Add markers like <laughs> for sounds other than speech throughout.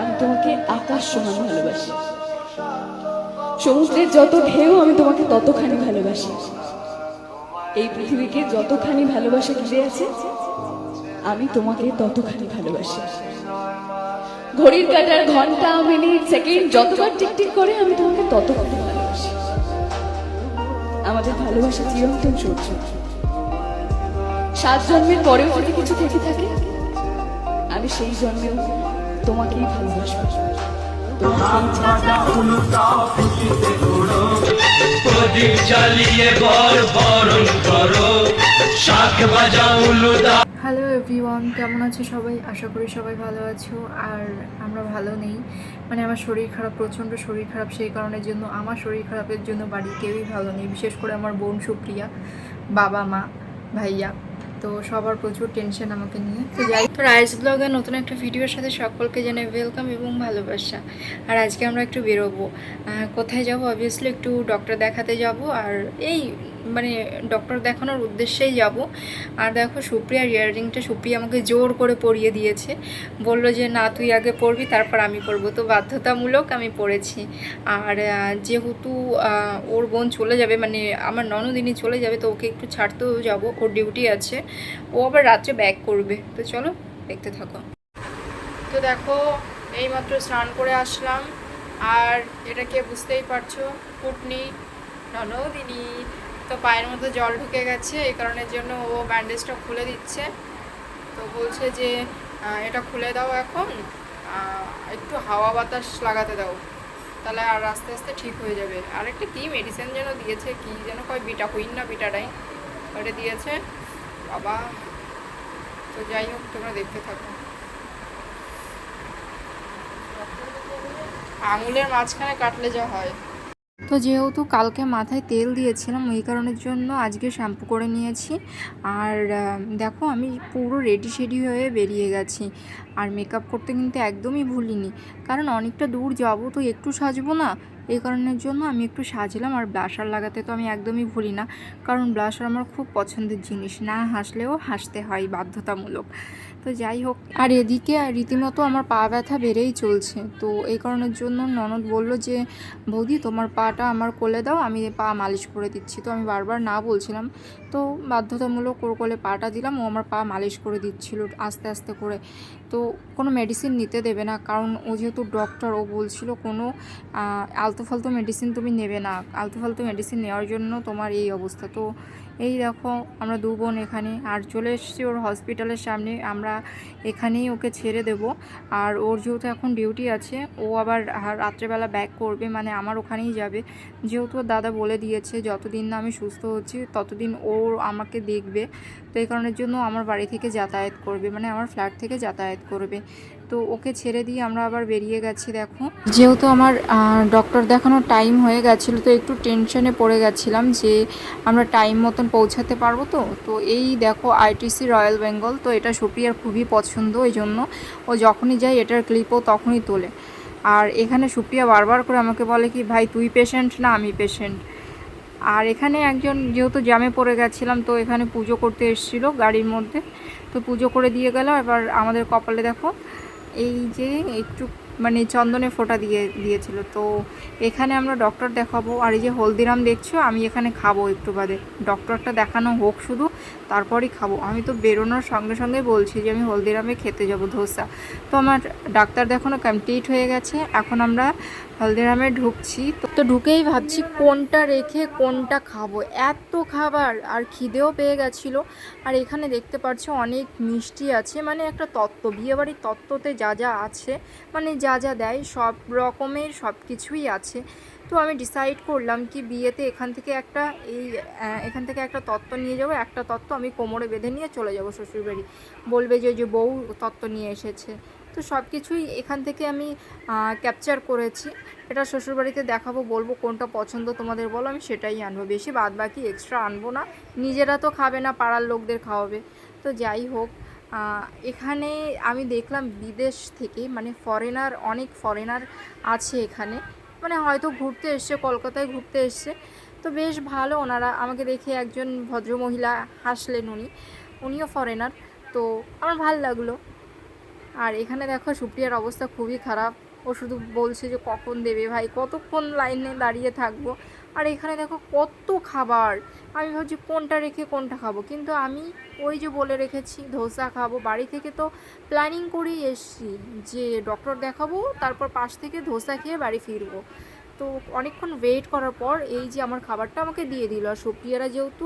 আমি তোমাকে আকাশ সমান ভালোবাসি। সমুদ্রের যত ঢেউ, আমি তোমাকে ততখানি ভালোবাসি। এই পৃথিবীকে যতখানি ভালোবাসা ঘিরে আছে, আমি তোমাকে ততখানি ভালোবাসি। ঘড়ির কাটার ঘণ্টা, মিনিট, সেকেন্ড, যতবার টিকটিক করে, আমি তোমাকে ততখানি ভালোবাসি। আমাদের ভালোবাসা চিরন্তন সূর্য। সাত জন্মের পরেও যদি কিছু থেকে থাকে, আমি সেই জন্মেও তোমাকেই হ্যালো এভরিওয়ান কেমন আছো সবাই? আশা করি সবাই ভালো আছো, আর আমরা ভালো নেই। মানে আমার শরীর খারাপ, প্রচণ্ড শরীর খারাপ, সেই কারণের জন্য আমার শরীর খারাপের জন্য বাড়ি কেউই ভালো নেই। বিশেষ করে আমার বোন সুপ্রিয়া, বাবা মা, ভাইয়া। তো সবার প্রচুর টেনশন আমাকে নিয়ে। তো যাই তো রাইস ব্লগের নতুন একটা ভিডিওর সাথে সকলকে জানাই ওয়েলকাম এবং ভালোবাসা। আর আজকে আমরা একটু বেরোবো। কোথায় যাব? অবভিয়াসলি একটু ডক্টর দেখাতে যাব। আর এই মানে ডক্টর দেখানোর উদ্দেশ্যেই যাব। আর দেখো সুপ্রিয়া ইয়াররিংটা সুপ্রিয়া আমাকে জোর করে পরিয়ে দিয়েছে। বলল যে, না, তুই আগে পরবি, তারপর আমি পরবো। তো বাধ্যতামূলক আমি পরেছি। আর যেহেতু ওর বোন চলে যাবে মানে আমার ননদিনী চলে যাবে, তো ওকে একটু ছাড়তেও যাব, ওর ডিউটি আছে। ও আবার রাত্রে ব্যাক করবে। তো চলো, দেখতে থাকো। তো দেখো, এইমাত্র স্নান করে আসলাম। আর এটাকে বুঝতেই পারছ? কুটনি, ননদিনী। তো পায়ের মধ্যে জল ঢুকে গেছে, এই কারণের জন্য ও ব্যান্ডেজটা খুলে দিচ্ছে। তো বলছে যে এটা খুলে দাও এখন একটু হাওয়া বাতাস লাগাতে দাও। তাহলে আর আস্তে আস্তে ঠিক হয়ে যাবে। আর একটা কী মেডিসিন যেন দিয়েছে, কি যেন কয়, বিটা হুইন না বিটাডাই ওটা দিয়েছে। বাবা, তো যাই হোক, তোমরা দেখতে থাকো। আঙুলের মাঝখানে কাটলে যা হয়। তো যেহেতু কালকে মাথায় তেল দিয়েছিলাম ওই কারণের জন্য আজকে শ্যাম্পু করে নিয়েছি। আর দেখো আমি পুরো রেডি শেডি হয়ে বেরিয়ে গেছি। আর মেকআপ করতে কিন্তু একদমই ভুলিনি। কারণ অনেকটা দূর যাব তো একটু সাজবো না। এই কারণের জন্য আমি একটু সাজলাম আর ব্লাশার লাগাতে তো আমি একদমই ভুলি না। কারণ ব্লাশার আমার খুব পছন্দের জিনিস। না হাসলেও হাসতে হয় বাধ্যতামূলক। তো যাই হোক, আর এদিকে রীতিমতো আমার পা ব্যথা বেড়েই চলছে। তো এই কারণের জন্য ননদ বলল যে, বৌদি, তোমার পাটা আমার কোলে দাও, আমি পা মালিশ করে দিচ্ছি। তো আমি বারবার না বলছিলাম। তো বাধ্যতামূলক ওর কোলে পাটা দিলাম, ও আমার পা মালিশ করে দিচ্ছিল আস্তে আস্তে করে। তো কোনো মেডিসিন নিতে দেবে না। কারণ ও যেহেতু ডক্টর ও বলছিল কোনো আলতো ফালতু মেডিসিন তুমি নেবে না। আলতো ফালতু মেডিসিন নেওয়ার জন্য তোমার এই অবস্থা। তো এই দেখো, আমরা দু বোন এখানে। আর চলে এসেছি ওর হসপিটালের সামনে। আমরা এখানেই ওকে ছেড়ে দেব। আর ওর যেহেতু এখন ডিউটি আছে, ও আবার রাত্রেবেলা ব্যাক করবে। মানে আমার ওখানেই যাবে। যেহেতু দাদা বলে দিয়েছে, যতদিন না আমি সুস্থ হচ্ছি, ততদিন ও আমাকে দেখবে। তো এই কারণের জন্য আমার বাড়ি থেকে যাতায়াত করবে। মানে আমার ফ্ল্যাট থেকে যাতায়াত করবে। তো ওকে ছেড়ে দিয়ে আমরা আবার বেরিয়ে গেছি, দেখো। যেহেতু আমার ডক্টর দেখানোর টাইম হয়ে গেছিল, তো একটু টেনশনে পড়ে গেছিলাম যে আমরা টাইম মতন পৌঁছাতে পারব তো? তো এই দেখো আইটিসি রয়্যাল বেঙ্গল তো এটা সুপ্রিয়ার খুবই পছন্দ এই জন্য। ও যখনই যায় এটার ক্লিপও তখনই তোলে। আর এখানে সুপ্রিয়া বারবার করে আমাকে বলে কি, ভাই, তুই পেশেন্ট না আমি পেশেন্ট আর এখানে একজন, যেহেতু জামে পড়ে গেছিলাম, তো এখানে পুজো করতে এসেছিল গাড়ির মধ্যে। তো পুজো করে দিয়ে গেল। এবার আমাদের কপালে দেখো, এই যে একটু মানে চন্দনে ফোঁটা দিয়ে, দিয়েছিল। তো এখানে আমরা ডক্টর দেখাবো। আর এই যে হলদিরাম দেখছ, আমি এখানে খাব একটু বাদে। ডক্টরটা দেখানো হোক শুধু, তারপরই খাব। আমি তো বেরোনোর সঙ্গে সঙ্গে বলছি যে আমি হলদিরামে খেতে যাব ধোসা। তো আমার ডাক্তার দেখানো কমপ্লিট হয়ে গেছে। এখন আমরা হলদিরামে ঢুকছি, তো- ঢুকেই ভাবছি কোনটা রেখে কোনটা খাব। এত খাবার আর খিদেও পেয়ে গেছিল। আর এখানে দেখতে পাচ্ছ অনেক মিষ্টি আছে মানে একটা তত্ত্ব, বিয়েবাড়ির তত্ত্বতে যা যা আছে মানে যা যা দেয় সব রকমের সব কিছুই আছে। তো আমি ডিসাইড করলাম কি বিয়েতে এখান থেকে একটা এই এখান থেকে একটা তত্ত্ব নিয়ে যাব। একটা তত্ত্ব আমি কোমরে বেঁধে নিয়ে চলে যাব শ্বশুরবাড়ি। বলবে যে যে বউ তত্ত্ব নিয়ে এসেছে। তো সব কিছুই এখান থেকে আমি ক্যাপচার করেছি। এটা শ্বশুরবাড়িতে দেখাবো, বলব কোনটা পছন্দ তোমাদের বলো, আমি সেটাই আনব। বেশি বাদ বাকি এক্সট্রা আনব না। নিজেরা তো খাবে না, পাড়ার লোকদের খাওয়াবে। তো যাই হোক এখানে আমি দেখলাম বিদেশ থেকে মানে ফরেনার অনেক ফরেনার আছে এখানে। মানে হয়তো ঘুরতে এসছে, কলকাতায় ঘুরতে এসছে। তো বেশ ভালো ওনারা। আমাকে দেখে একজন ভদ্রমহিলা হাসলেন উনি। উনিও ফরেনার তো আমার ভালো লাগল। আর এখানে দেখো সুপ্রিয়ার অবস্থা খুবই খারাপ। ও শুধু বলছে যে কখন দেবে ভাই, কতক্ষণ লাইনে দাঁড়িয়ে থাকব? আর এখানে দেখো কত খাবার। আমি ভাবছি কোনটা রেখে কোনটা খাব? কিন্তু আমি ওই যে বলে রেখেছি, ধোসা খাব। বাড়ি থেকে তো প্ল্যানিং করেই এসছি যে ডক্টর দেখাবো, তারপর পাশ থেকে ধোসা খেয়ে বাড়ি ফিরবো। তো অনেকক্ষণ ওয়েট করার পর এই যে আমার খাবারটা আমাকে দিয়ে দিল। আর সুপ্রিয়ারা যেহেতু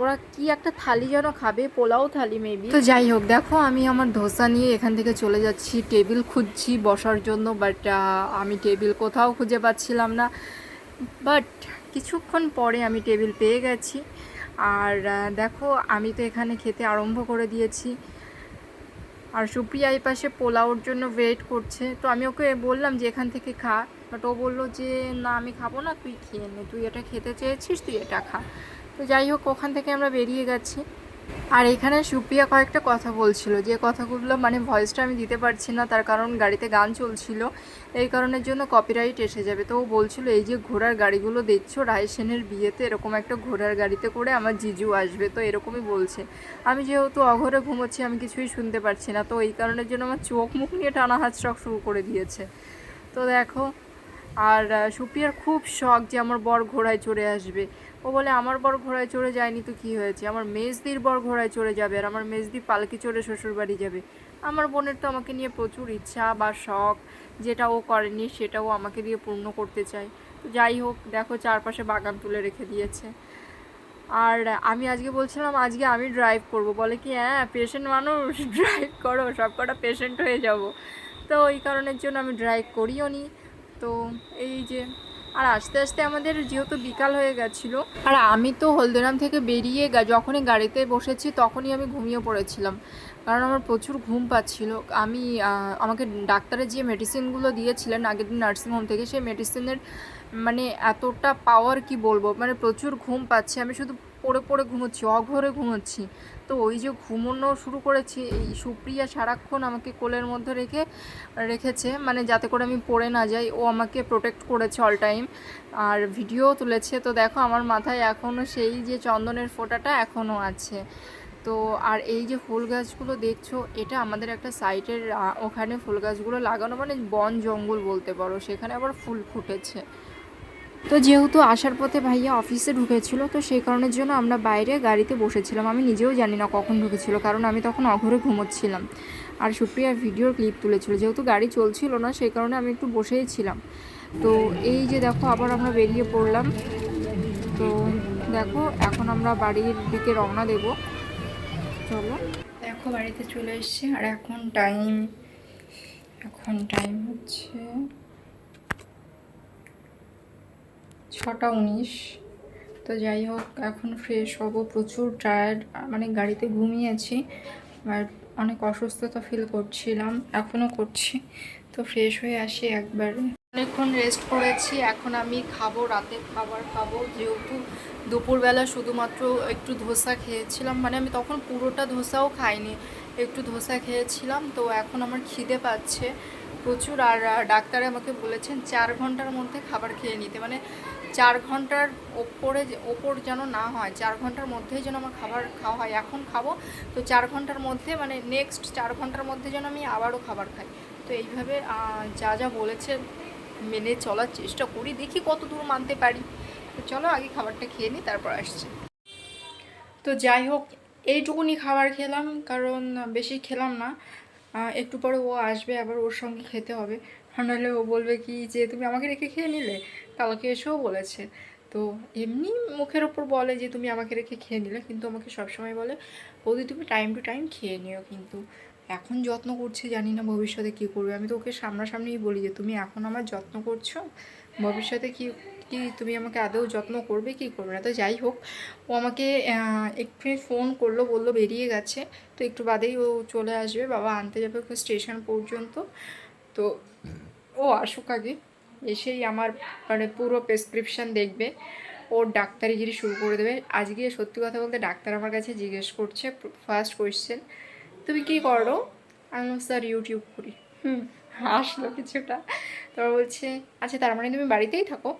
ওরা কি একটা থালি যেন খাবে, পোলাও থালি মেবি তো যাই হোক, দেখো আমি আমার ধোসা নিয়ে এখান থেকে চলে যাচ্ছি টেবিল খুঁজছি বসার জন্য বাট আমি টেবিল কোথাও খুঁজে পাচ্ছিলাম না। বাট কিছুক্ষণ পরে আমি টেবিল পেয়ে গেছি। আর দেখো আমি তো এখানে খেতে আরম্ভ করে দিয়েছি। আর সুপ্রিয়া এই পাশে পোলাওর জন্য ওয়েট করছে। তো আমি ওকে বললাম যে এখান থেকে খা। বাট ও বলল যে, না, আমি খাব না, তুই খেয়ে নে, তুই এটা খেতে চেয়েছিস, তুই এটা খা। তো যাই হোক, ওখান থেকে আমরা বেরিয়ে গেছি। আর এখানে সুপ্রিয়া কয়েকটা কথা বলছিল। যে কথাগুলো মানে ভয়েসটা আমি দিতে পারছি না, তার কারণ গাড়িতে গান চলছিল। এই কারণের জন্য কপিরাইট এসে যাবে। তো ও বলছিল, এই যে ঘোড়ার গাড়িগুলো দেখছ রায় সেনের বিয়েতে এরকম একটা ঘোড়ার গাড়িতে করে আমার জিজু আসবে। তো এরকমই বলছে। আমি যেহেতু অঘরে ঘুমোচ্ছি, আমি কিছুই শুনতে পারছি না। তো এই কারণের জন্য আমার চোখ মুখ নিয়ে টানা হাত শুরু করে দিয়েছে। তো দেখো আর সুপ্রিয়ার খুব শখ যে আমার বর ঘোড়ায় চড়ে আসবে। ও বলে, আমার বর ঘোড়ায় চড়ে যায়নি তো কী হয়েছে? আমার মেজদির বর ঘোড়ায় চড়ে যাবে আর আমার মেজদি পালকি চড়ে শ্বশুর বাড়ি যাবে। আমার বোনের তো আমাকে নিয়ে প্রচুর ইচ্ছা বা শখ। যেটা ও করেনি, সেটাও আমাকে দিয়ে পূর্ণ করতে চায়। তো যাই হোক, দেখো চারপাশে বাগান তুলে রেখে দিয়েছে। আর আমি আজকে বলছিলাম, আজকে আমি ড্রাইভ করব। বলে কি হ্যাঁ পেশেন্ট মানুষ <laughs> ড্রাইভ করো সব কটা পেশেন্ট হয়ে যাব। তো ওই কারণের জন্য আমি ড্রাইভ করিও নি। তো এই যে, আর আস্তে আস্তে আমাদের যেহেতু বিকাল হয়ে গেছিল, আর আমি তো হলদিরাম থেকে বেরিয়ে যখনই গাড়িতে বসেছি তখনই আমি ঘুমিয়ে পড়েছিলাম। কারণ আমার প্রচুর ঘুম পাচ্ছিল। আমি আমাকে ডাক্তারের যে মেডিসিনগুলো দিয়েছিলেন, আগের দিন নার্সিংহোম থেকে, সেই মেডিসিনের মানে এতটা পাওয়ার কি বলব? মানে প্রচুর ঘুম পাচ্ছে। আমি শুধু পড়ে পড়ে ঘুমোচ্ছি, অঘরে ঘুমোচ্ছি। তো ওই যে ঘুমোনো শুরু করেছি, এই সুপ্রিয়া সারাক্ষণ আমাকে কোলের মধ্যে রেখে, রেখেছে মানে যাতে করে আমি পড়ে না যাই। ও আমাকে প্রোটেক্ট করেছে অল টাইম আর ভিডিও তুলেছে, তো দেখো আমার মাথায় এখনও সেই যে চন্দনের ফোঁটাটা এখনও আছে। তো আর এই যে ফুল গাছগুলো দেখছ, এটা আমাদের একটা সাইটের ওখানে ফুল গাছগুলো লাগানো মানে বন জঙ্গল বলতে পারো, সেখানে আবার ফুল ফুটেছে। তো যেহেতু আসার পথে ভাইয়া অফিসে ঢুকেছিল, তো সেই কারণের জন্য আমরা বাইরে গাড়িতে বসেছিলাম। আমি নিজেও জানি না কখন ঢুকেছিল, কারণ আমি তখন অঘরে ঘুমোচ্ছিলাম। আর সুপ্রিয়া ভিডিওর ক্লিপ তুলেছিল। যেহেতু গাড়ি চলছিল না, সেই কারণে আমি একটু বসেই ছিলাম। তো এই যে দেখো, আবার আমরা বেরিয়ে পড়লাম। তো দেখো, এখন আমরা বাড়ির দিকে রওনা দেব। চলো। দেখো, বাড়িতে চলে এসেছি। আর এখন টাইম এখন টাইম হচ্ছে ছটা উনিশ। তো যাই হোক, এখন ফ্রেশ হব, প্রচুর টায়ার্ড মানে গাড়িতে ঘুমিয়েছি, আর অনেক অসুস্থতা ফিল করছিলাম, এখনও করছি। তো ফ্রেশ হয়ে আসি একবারে। অনেকক্ষণ রেস্ট করেছি, এখন আমি খাব, রাতের খাবার খাব। যেহেতু দুপুরবেলা শুধুমাত্র একটু ধোসা খেয়েছিলাম মানে আমি তখন পুরোটা ধোসাও খাইনি, একটু ধোসা খেয়েছিলাম, তো এখন আমার খিদে পাচ্ছে। প্রচুর আর, ডাক্তারে আমাকে বলেছেন, চার ঘণ্টার মধ্যে খাবার খেয়ে নিতে। মানে চার ঘণ্টার ওপরে ওপর যেন না হয়, চার ঘণ্টার মধ্যেই যেন আমার খাবার খাওয়া হয়। এখন খাব, তো চার ঘণ্টার মধ্যে মানে নেক্সট চার ঘণ্টার মধ্যে যেন আমি আবারও খাবার খাই। তো এইভাবে যা যা বলেছে, মেনে চলার চেষ্টা করি। দেখি কত দূর মানতে পারি। তো চলো, আগে খাবারটা খেয়ে নিই, তারপর আসছি। তো যাই হোক, এইটুকুনি খাবার খেলাম, কারণ বেশি খেলাম না। একটু পরে ও আসবে, আবার ওর সঙ্গে খেতে হবে। নাহলে ও বলবে কি যে, তুমি আমাকে রেখে খেয়ে নিলে? কালকে এসেও বলেছে। তো এমনি মুখের ওপর বলে যে, তুমি আমাকে রেখে খেয়ে নিলে। কিন্তু আমাকে সবসময় বলে, বৌদি, তুমি টাইম টু টাইম খেয়ে নিও। কিন্তু এখন যত্ন করছে, জানি না ভবিষ্যতে কী করবে। আমি তো ওকে সামনাসামনিই বলি যে, তুমি এখন আমার যত্ন করছ। ভবিষ্যতে কি কি তুমি আমাকে আদৌ যত্ন করবে, কি করবে না? তো যাই হোক, ও আমাকে একটু ফোন করল, বলল বেরিয়ে গেছে। তো একটু বাদেই ও চলে আসবে। বাবা আনতে যাবে ওকে স্টেশন পর্যন্ত। তো ও আসুক আগে। এসেই আমার মানে পুরো প্রেসক্রিপশন দেখবে। ওর ডাক্তারিগিরি শুরু করে দেবে। আজকে সত্যি কথা বলতে ডাক্তার আমার কাছে জিজ্ঞেস করছে ফার্স্ট কোয়েশ্চেন তুমি কি করো? আমি স্যার ইউটিউব করি। হুম, আসলো কিছুটা। তারপর বলছে আচ্ছা তার মানে তুমি বাড়িতেই থাকো?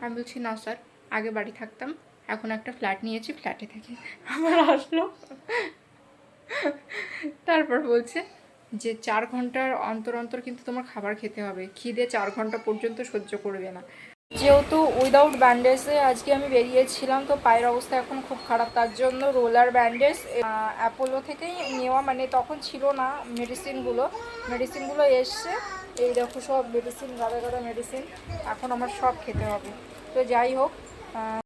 আমি বলছি, না স্যার আগে বাড়ি থাকতাম। এখন একটা ফ্ল্যাট নিয়েছি ফ্ল্যাটে থাকি। আমার আসলো। তারপর বলছে যে চার ঘণ্টার অন্তর অন্তর কিন্তু তোমার খাবার খেতে হবে। খিদে চার ঘণ্টা পর্যন্ত সহ্য করবে না। যেহেতু উইদাউট ব্যান্ডেজে আজকে আমি বেরিয়েছিলাম, তো পায়ের অবস্থা এখন খুব খারাপ। তার জন্য রোলার ব্যান্ডেজ অ্যাপোলো থেকেই নেওয়া মানে তখন ছিল না মেডিসিনগুলো মেডিসিনগুলো এসছে। এই দেখো সব মেডিসিন গাদা গাদা মেডিসিন এখন আমার সব খেতে হবে। তো যাই হোক